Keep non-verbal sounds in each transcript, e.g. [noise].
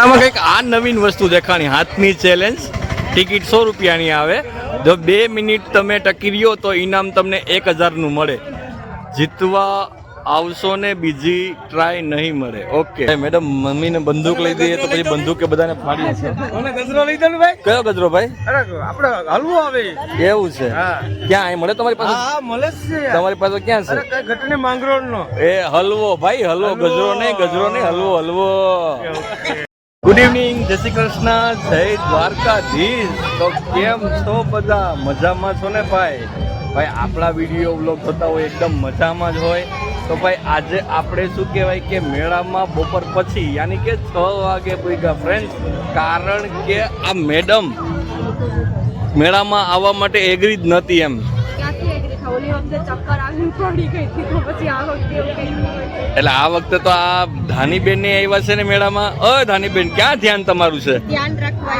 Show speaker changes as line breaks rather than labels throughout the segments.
આમાં કંઈક આ નવીન વસ્તુ દેખાણી હાથની ચેલેન્જ ટિકિટ સો રૂપિયાની આવે. જો બે મિનિટ તમે ટકી રહ્યો તો ઇનામ તમને એક હજારનું મળે. જીતવા આવશો ને બીજી ટ્રાય નહીં મળે. ઓકે મેડમ મમ્મીને બંદૂક લઈ દઈએ તો પછી બંદૂકે બધાને ફાડી છે.
ગજરો લઈ દો ભાઈ?
કયો ગજરો ભાઈ?
અરે આપણે હલવો આવે
એવું છે. ક્યાં? અહીં મળે તમારી પાસે?
હા મળે છે
તમારી પાસે ક્યાં છે?
ઘટને માંગરોળ નો
એ હલવો ભાઈ હલવો. ગજરો નહીં ગજરો નહીં હલવો હલવો. ગુડ ઇવનિંગ જય શ્રી કૃષ્ણ, જય દ્વારકાધીશ. તો કેમ છો બધા? મજામાં છો ને ભાઈ? ભાઈ, આપણા વીડિયો બ્લોગ થતા હોય એકદમ મજામાં જ હોય. તો ભાઈ, આજે આપણે શું કહેવાય કે મેળામાં બપોર પછી, યાની કે છ વાગે પૂગ્યા ફ્રેન્ડ્સ કારણ કે આ મેડમ મેળામાં આવવા માટે એગ્રી જ નહોતી એમ.
વખતે ચક્કર આવીને પડી ગઈ હતી તો પછી આ વખતે એવું કંઈ નહીં હોય.
એટલે આ વખતે તો આ ધાનીબેન ને આવ્યા છે ને મેળામાં? અ ધાનીબેન ક્યાં ધ્યાન તમારું છે?
ધ્યાન રાખવા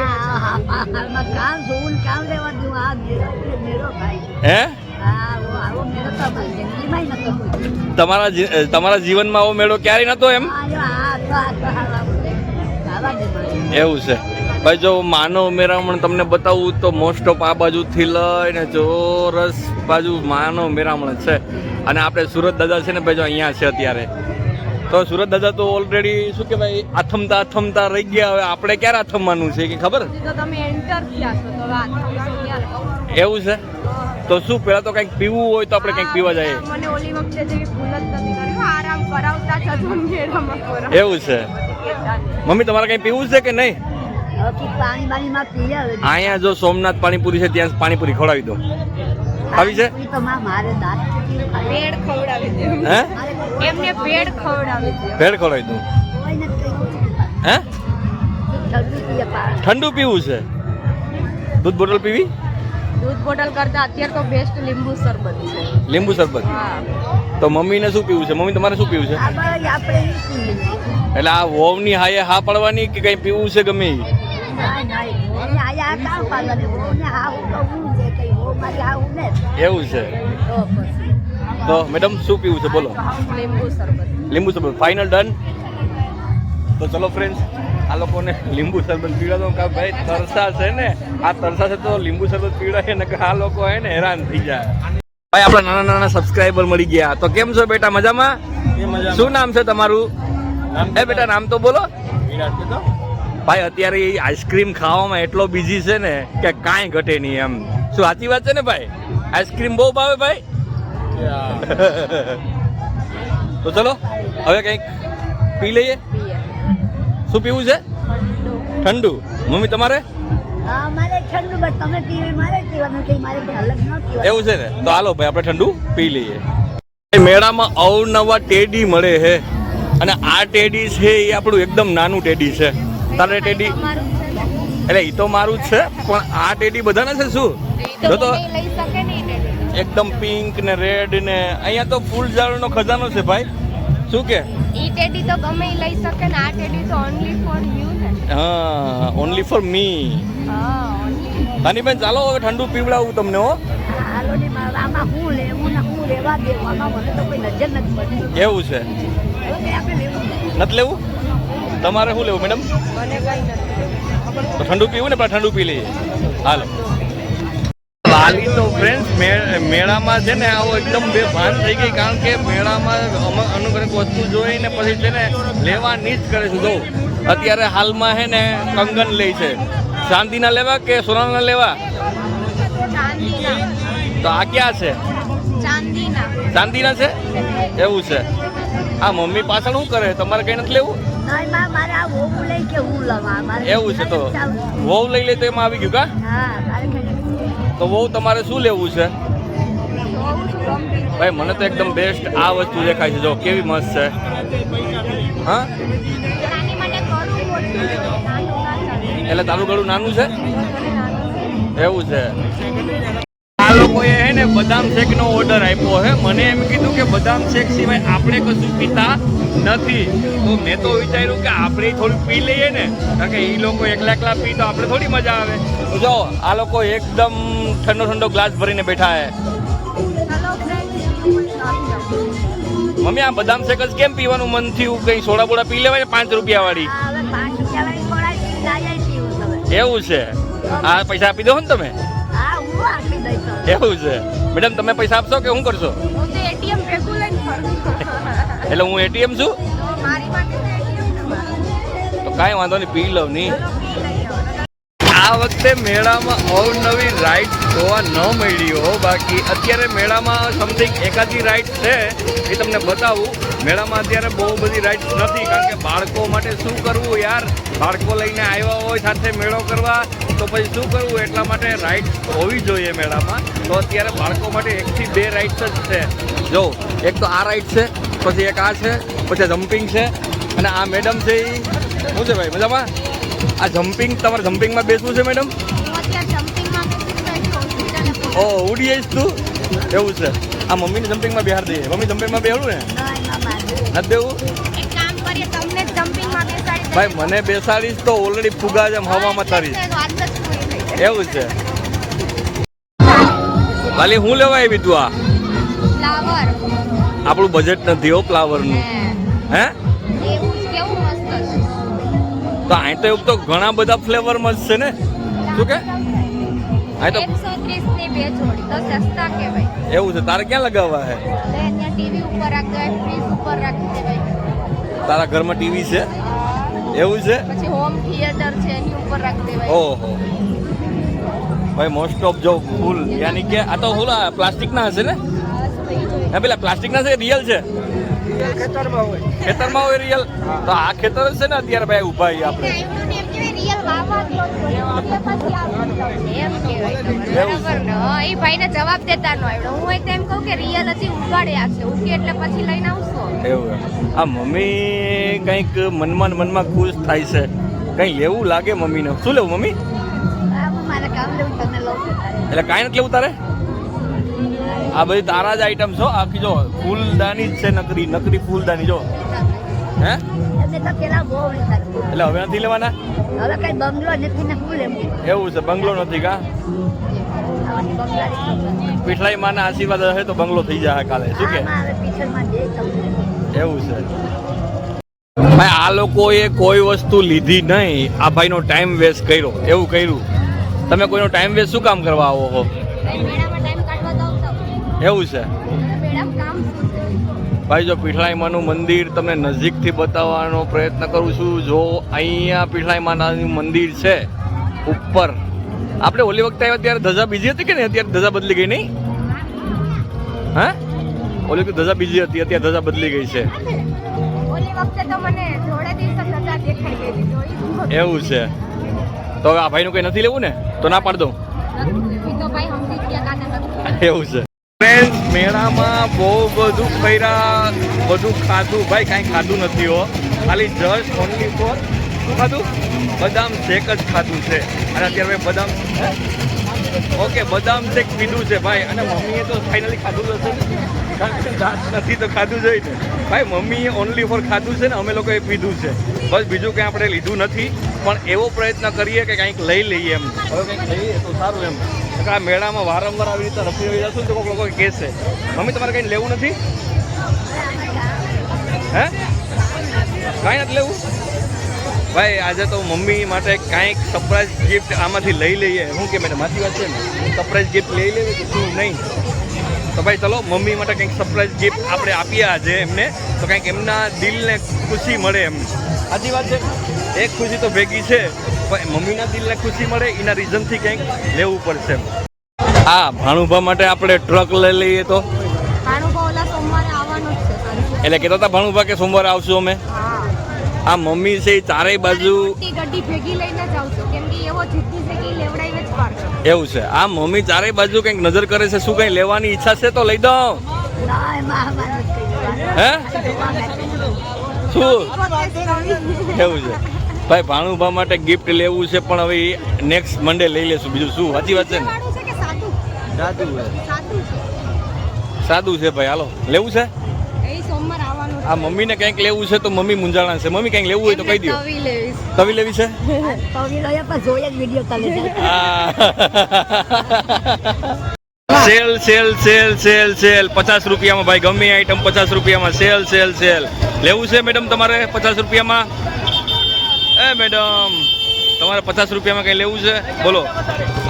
હાલમાં કામ જોવું ને કામ લેવા દઉં. આ મેળો મેળો ભાઈ
હે? તમારા તમારા જીવનમાં આવો મેળો ક્યારેય નતો એમ. એવું છે. ભાઈ જો માનવ મેરામણ તમને બતાવું તો મોસ્ટ ઓફ આ બાજુથી લઈને ચોરસ બાજુ માનવ મેરામણ છે. અને આપણે સુરત દાદા છે ને ભાઈ જો અહીંયા છે અત્યારે. તો સુરત દાદા તો ઓલરેડી શું કહેવાય આથમતા આથમતા રહી ગયા. હવે આપણે ક્યારે આથમવાનું છે કે ખબર. એવું છે? તો શું પેલા તો કંઈક પીવું હોય તો આપણે કંઈક પીવા જઈએ.
મને ઓલી વખતે જેવી ભૂલ જ નથી કરી. આરામ કરાવતા જ હતો મેળામાં. કરાવ.
એવું છે. મમ્મી તમારે કંઈ પીવું છે કે નહીં? અહીંયા જો સોમનાથ પાણીપુરી છે ત્યાં પાણીપુરી ખવડાવી દો. આવી છે?
પાણીપુરી તો માં મારે દાંત તૂટી ખાય.
ભેળ ખવડાવી દે.
હે?
મારે કોઈ
એમને ભેળ ખવડાવી દે.
ભેળ ખવડાવી દઉં. હે?
ઠંડુ
પીવું છે? દૂધ બોટલ પીવી?
દૂધ બોટલ કરતા અત્યારે તો બેસ્ટ લીંબુ શરબત છે.
લીંબુ શરબત?
હા.
તો મમ્મીને શું પીવું છે? મમ્મી તમારે શું પીવું છે? એટલે આ વહુની હાએ હા પડવાની કે કંઈ પીવું છે ગમે એવું છે.
તો
મેડમ શું પીવું છે? બોલો.
લીંબુ શરબત.
લીંબુ શરબત. ફાઇનલ ડન તો ચલો ફ્રેન્ડ્સ આ લોકોને લીંબુ શરબત પીવડાવો કા ભાઈ તરસા છે ને આ તરસા છે તો લીંબુ શરબત પીવડાવે ને આ લોકો હે ને હેરાન થઈ જાય. ભાઈ આપણા નાના નાના સબસ્ક્રાઇબર મળી ગયા. તો કેમ છો બેટા? મજામાં? શું નામ છે તમારું? એ બેટા નામ તો બોલો.
વિરાટ કે તો.
ભાઈ અત્યારે એ આઈસ્ક્રીમ ખાવામાં એટલો બિઝી છે ને કે કાંઈ ઘટે નહીં એમ. શું સાચી વાત છે ને ભાઈ? આઈસ્ક્રીમ બહુ ભાવે ભાઈ? તો ચલો હવે કંઈક પી લઈએ. શું પીવું છે? ઠંડુ. મમ્મી તમારે?
હા, મારે ઠંડુ બસ તમે પીવી મારે પીવાનું કઈ મારે કઈ અલગ ન પીવાનું.
એવું છે ને? તો હાલો ભાઈ આપણે ઠંડુ પી લઈએ. મેળામાં અવનવા ટેડી મળે છે અને આ ટેડી છે એ આપણું એકદમ નાનું ટેડી છે. તારે ટેડી. એટલે એ તો મારું જ છે પણ આ ટેડી બધાના છે શું? જો
તો.
એકદમ પિંક ને રેડ ને અહીંયા તો ફૂલ ઝાડનો ખજાનો છે ભાઈ. શું કે?
ઈ ટેડી તો ગમે ઈ લઈ શકે ને આ ટેડી તો ઓનલી ફોર યુ ને.
હા ઓન્લી ફોર મી
હા ઓન્લી
હાનીબેન ચાલો હવે ઠંડુ પીવડાવું તમને હો.
હાલો ને આમાં હું લેવું ને હું લેવા દેવું મને તો કોઈ નજર નથી પડતી.
એવું છે. નથી લેવું? તમારે શું લેવું મેડમ? તો ઠંડુ પીવું ને પણ ઠંડુ પી લઈએ. હાલો. લાલી તો ફ્રેન્ડ મેળામાં છે ને આવો એકદમ બે ભાન થઈ ગઈ કારણ કે મેળામાં અમુક વસ્તુ જોઈને પછી છે ને લેવાની જ કરે છે. જો અત્યારે હાલમાં છે ને કંગન લે છે. ચાંદીના લેવા કે સોનાના લેવા? તો આ ક્યાં છે?
ચાંદીના.
ચાંદીના છે? એવું છે. આ મમ્મી પાછળ શું કરે? તમારે કઈ નથી લેવું? એવું છે તો વહુ લઈ લે તો એમાં આવી ગયું કા? તો વહુ તમારે શું લેવું છે? ભાઈ મને તો એકદમ બેસ્ટ આ વસ્તુ દેખાય છે. જો કેવી મસ્ત છે. હા? એટલે તારું ગળું નાનું છે. એવું છે. આ લોકોએ હે ને બદામ શેકનો ઓર્ડર આપ્યો હે. મને એમ કીધું કે બદામ શેક સિવાય આપણે કશું પીતા નથી. તો મેં તો વિચાર્યું કે આપણે થોડું પી લઈએ ને. કારણ કે એ લોકો એકલા એકલા પી તો આપણે થોડી મજા આવે. તો જો આ લોકો એકદમ ઠંડો ઠંડો ગ્લાસ ભરીને બેઠા હે. મમ્મી આ બદામ શેક જ કેમ પીવાનું મન થયું? કઈ સોડા બોડા પી લેવાય પાંચ રૂપિયા વાળી એવું છે. આ પૈસા આપી દો ને તમે? એવું છે. મેડમ તમે પૈસા આપશો કે શું કરશો? એટલે હું એટીએમ છું?
તો
કાંઈ વાંધો નહીં પી લઉં નહીં. આ વખતે મેળામાં અવનવી રાઈડ જોવા ન મળી હો, બાકી અત્યારે મેળામાં સમથિંગ એકાદી રાઈડ છે, એ તમને બતાવું. મેળામાં અત્યારે બહુ બધી રાઈડ નથી, કારણ કે બાળકો માટે શું કરવું યાર? બાળકો લઈને આવ્યા હોય, સાથે મેળો કરવા, તો પછી શું કરવું? એટલા માટે રાઈડ હોવી જોઈએ મેળામાં. તો અત્યારે બાળકો માટે એકથી બે રાઈડ્સ જ છે. જો, એક તો આ રાઈડ છે, પછી એક આ છે, પછી જમ્પિંગ છે, અને આ મેડમ છે એ શું છે ભાઈ, મજામાં? આ જમ્પિંગ તમારે જમ્પિંગમાં બેસવું છે મેડમ ઓ ઉડી જઈશ તું? એવું છે. આ મમ્મીને જમ્પિંગમાં બિહાર દઈએ. મમ્મી જમ્પિંગમાં બેહડું ને? નથી દેવું. ભાઈ મને બેસાડીશ તો ઓલરેડી ફુગા જેમ હવામાં તારીશ. એવું છે. ખાલી હું લેવા આવી તું આ? આપણું બજેટ નથી હો ફ્લાવરનું હે? તો અહીં તો એવું તો ઘણા બધા ફ્લેવર મળશે ને? શું કે? અહીં તો
ની બે જોડી તો સસ્તા કહેવાય.
એવું છે? તારે ક્યાં લગાવવા હે?
ટીવી ઉપર રાખી ફ્રીજ ઉપર રાખી દેવાય
તારા ઘરમાં ટીવી છે? એવું છે?
પછી હોમ થિયેટર છે એની ઉપર રાખી દેવાય
ઓહો. ભાઈ મોસ્ટ ઓફ જો ફૂલ યાની કે આ તો ઓલા પ્લાસ્ટિકના હશે ને? હા પેલા પ્લાસ્ટિકના છે રિયલ છે?
ખેતરમાં હોય.
ખેતરમાં હોય રિયલ તો આ ખેતર છે ને અત્યારે ભાઈ ઊભા છીએ આપણે.
જવાબ દેતા ન હું એમ કહું કે રિયલ હજી ઉગાડ્યા છે. ઉગે એટલે પછી લઈને આવશો.
એવું આ મમ્મી કંઈક મનમાં મનમાં ખુશ થાય છે. કંઈ એવું લાગે મમ્મીને? શું લેવું મમ્મી. એટલે કાંઈ નથી લેવું તારે? આ બધી તારા જ આઈટમ છો આખી જો ફૂલદાની જ છે નકરી નકરી ફૂલદાની જો. હે? એટલે હવે નથી લેવાના?
હવે કઈ બંગલો નથી ને શું લેવું
એવું છે બંગલો નથી કા? પીઠલાઈ માના આશીર્વાદ હશે તો બંગલો થઈ જાય કાલે શું કે? એવું છે. ભાઈ આ લોકોએ કોઈ વસ્તુ લીધી નહીં. આ ભાઈનો ટાઈમ વેસ્ટ કર્યો. એવું કર્યું. તમે કોઈનો ટાઈમ વેસ્ટ શું કામ કરવા આવો છો એવું છે? ભાઈ જો પીઠલાઈમાનું મંદિર તમને નજીકથી બતાવવાનો પ્રયત્ન કરું છું. જો અહીંયા પીઠલાઈમાનું મંદિર છે ઉપર. આપણે ઓલી વખતે આવ્યા ત્યારે ધજા બીજી હતી કે નહીં? અત્યારે ધજા બદલી ગઈ નહીં? હા? ઓલી વખતે ધજા બીજી હતી અત્યારે ધજા બદલી ગઈ છે. એવું છે. તો હવે આ ભાઈનું કંઈ નથી લેવું ને? તો ના પાડ દઉં. [laughs] એવું છે. મેળામાં બહુ બધું કર્યા, બધું ખાધું. ભાઈ, કાંઈ ખાધું નથી હો. ખાલી જસ્ટ ઓનલી ફોર શું ખાધું? બદામ શેક જ ખાધું છે. અને અત્યારે બદામ ઓકે, બદામ શેક પીધું છે ભાઈ. અને મમ્મીએ તો ફાઇનલી ખાધું હશે ને. કારણ કે નથી તો ખાધું જ ને. ભાઈ, મમ્મીએ ઓનલી ફોર ખાધું છે ને, અમે લોકોએ પીધું છે. બસ બીજું કંઈ આપણે લીધું નથી. પણ એવો પ્રયત્ન કરીએ કે કંઈક લઈ લઈએ એમ. હવે કંઈક લઈએ તો સારું એમ. આ મેળામાં વારંવાર આવી રીતે રફી રહી જશું તો કોઈક લોકો કહેશે. મમ્મી, તમારે કંઈ લેવું નથી? હે? કાંઈ નથી લેવું? ભાઈ, આજે તો મમ્મી માટે કાંઈક સરપ્રાઈઝ ગિફ્ટ આમાંથી લઈ લઈએ. શું કે, મેડમ મારી વાત છે ને? સરપ્રાઈઝ ગિફ્ટ લઈ લેવી કે શું? નહીં. તો ભાઈ, ચલો, મમ્મી માટે કંઈક સરપ્રાઈઝ ગિફ્ટ આપણે આપીએ આજે એમને. તો કંઈક એમના દિલને ખુશી મળે એમ. સાચી વાત છે? એક ખુશી તો ભેગી છે. મમ્મીના દિલને ખુશી મળે એના રીઝનથી કંઈક લેવું પડશે. હા ભાણુભા માટે આપણે ટ્રક લઈ લઈએ તો?
ભાણુભા ઓલા સોમવારે આવવાનું જ છે સાંજે.
એટલે કહેતા હતા ભાણુભા કે સોમવારે આવશું અમે? આ મમ્મી છે એ ચારેય બાજુ
એવો છે
આ મમ્મી ચારેય બાજુ કંઈક નજર કરે છે શું કંઈ લેવાની ઈચ્છા છે તો લઈ દઉં. હે? શું? એવું છે. ભાઈ ભાણુભા માટે ગિફ્ટ લેવું છે પણ હવે નેક્સ્ટ મંડે લઈ લેશું. બીજું શું? સાચી વાત છે ને?
સાદું? છે.
ભાઈ હાલો. લેવું છે?
આ મમ્મી ને
આ મમ્મીને કંઈક લેવું છે તો મમ્મી મુંજાણા છે. મમ્મી કંઈક લેવું હોય તો કહી દો
તવી
લેવી છે? [laughs] [laughs] Sale sale sale sale sale. પચાસ રૂપિયામાં ભાઈ ગમે આઈટમ પચાસ રૂપિયામાં. Sale sale sale. લેવું છે મેડમ તમારે પચાસ રૂપિયામાં? એ મેડમ તમારે પચાસ રૂપિયામાં કંઈ લેવું છે? બોલો.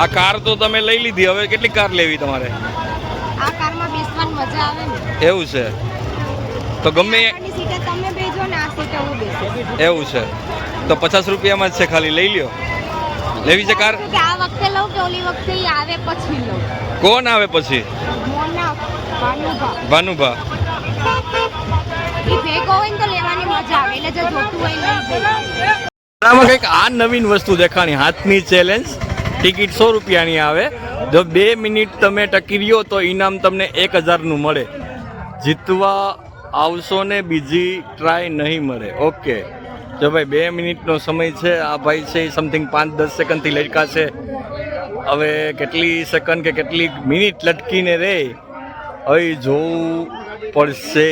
આ કાર તો તમે લઈ લીધી હવે કેટલી કાર લેવી તમારે? એવું છે. તો ગમે એવું છે. તો પચાસ રૂપિયામાં જ છે ખાલી લઈ લ્યો. લેવી છે કાર?
આ વખતે લઉં કે ઓલી વખતે આવે પછી લઉં?
કોણ આવે પછી?
ભાનુભા. ઈ ભેગો હોય ને તો લેવાની મજા આવે એટલે જો જોતું હોય.
આમાં કંઈક આ નવીન વસ્તુ દેખાણી, હાથની ચેલેન્જ ટિકિટ સો રૂપિયાની આવે. જો બે મિનિટ તમે ટકી રહ્યો તો ઇનામ તમને એક હજારનું મળે. જીતવા આવશો ને બીજી ટ્રાય નહીં મળે. ઓકે જો ભાઈ, બે મિનિટનો સમય છે, આ ભાઈ છે સમથિંગ પાંચ, દસ સેકન્ડથી લટકાશે હવે કેટલી સેકન્ડ કે કેટલી મિનિટ લટકીને રે હવે જોવું પડશે.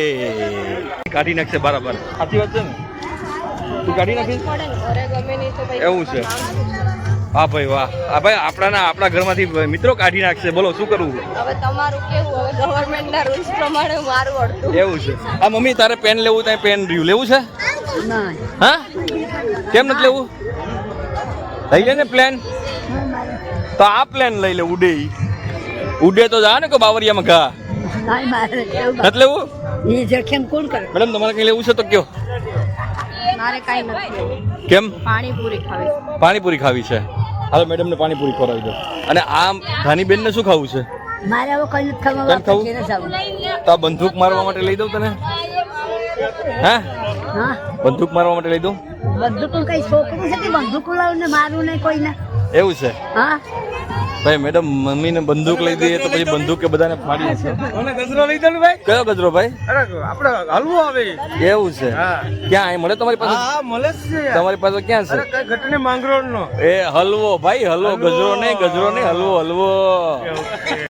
કાઢી નાખશે બરાબર. સાચી વાત છે ને? તું કાઢી નાખીશ
પડે ને ઘરે ગમે નહીં તો ભાઈ
એવું છે. હા ભાઈ વાહ. આ ભાઈ આપણાના આપણા ઘરમાંથી મિત્રો કાઢી નાખશે. બોલો શું કરવું?
હવે તમારું કેવું? હવે ગવર્મેન્ટના રૂલ્સ પ્રમાણે મારું અડધું.
એવું છે. આ મમ્મી તારે પેન લેવું ત્યાં પેન રહ્યું. લેવું છે? હા? કેમ નથી લેવું? લઈ લે ને પ્લેન તો આ પ્લેન લઈ લે ઉડે ઉડે તો જા ને કે બાવરિયામાં ઘા. નથી લેવું?
એ જખેમ કોણ કરે?
મેડમ તમારે કઈ લેવું છે તો કયો
મારે કાંઈ નથી.
કેમ?
પાણીપુરી ખાવી.
પાણીપુરી ખાવી છે. હાલો મેડમને પાણીપુરી ખવડાવી દો. અને આ ધાનીબેનને શું ખાવું છે?
મારે હવે કઈ નથી ખાવા
ખાવું? તો આ બંદૂક મારવા માટે લઈ દઉં તને? હા?
હા.
બંદૂક મારવા માટે લઈ દઉં?
બંદૂક કઈ છોકરું છે કે બંદૂક લાવું ને મારું નહીં કોઈને.
એવું છે?
હા.
ભાઈ મેડમ મમ્મીને બંદૂક લઈ દઈએ તો પછી બંદૂક કે બધાને ફાડી છે
ગજરો લઈ દે ભાઈ.
કયો ગજરો ભાઈ?
અરે આપણે હલવો આવે.
એવું છે. ક્યાં? મળે તમારી પાસે?
હા મળે છે
તમારી પાસે ક્યાં
અરે
છે
કઈ ઘટને માંગરોળ નો
એ હલવો ભાઈ હલવો ગજરો નહીં ગજરો નહીં હલવો હલવો.